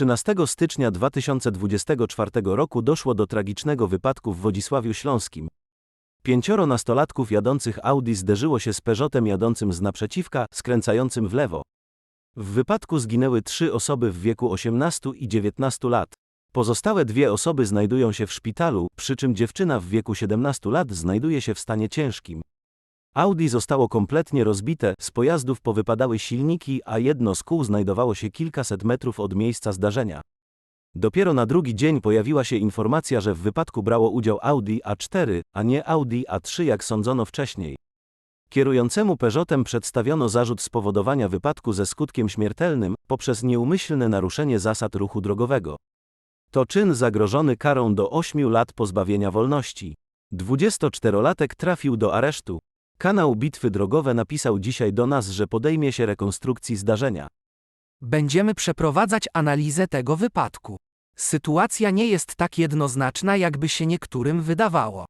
13 stycznia 2024 roku doszło do tragicznego wypadku w Wodzisławiu Śląskim. Pięcioro nastolatków jadących Audi zderzyło się z Peugeotem jadącym z naprzeciwka, skręcającym w lewo. W wypadku zginęły trzy osoby w wieku 18 i 19 lat. Pozostałe dwie osoby znajdują się w szpitalu, przy czym dziewczyna w wieku 17 lat znajduje się w stanie ciężkim. Audi zostało kompletnie rozbite, z pojazdów powypadały silniki, a jedno z kół znajdowało się kilkaset metrów od miejsca zdarzenia. Dopiero na drugi dzień pojawiła się informacja, że w wypadku brało udział Audi A4, a nie Audi A3 jak sądzono wcześniej. Kierującemu Peugeotem przedstawiono zarzut spowodowania wypadku ze skutkiem śmiertelnym poprzez nieumyślne naruszenie zasad ruchu drogowego. To czyn zagrożony karą do 8 lat pozbawienia wolności. 24-latek trafił do aresztu. Kanał Bitwy Drogowe napisał dzisiaj do nas, że podejmie się rekonstrukcji zdarzenia. Będziemy przeprowadzać analizę tego wypadku. Sytuacja nie jest tak jednoznaczna, jakby się niektórym wydawało.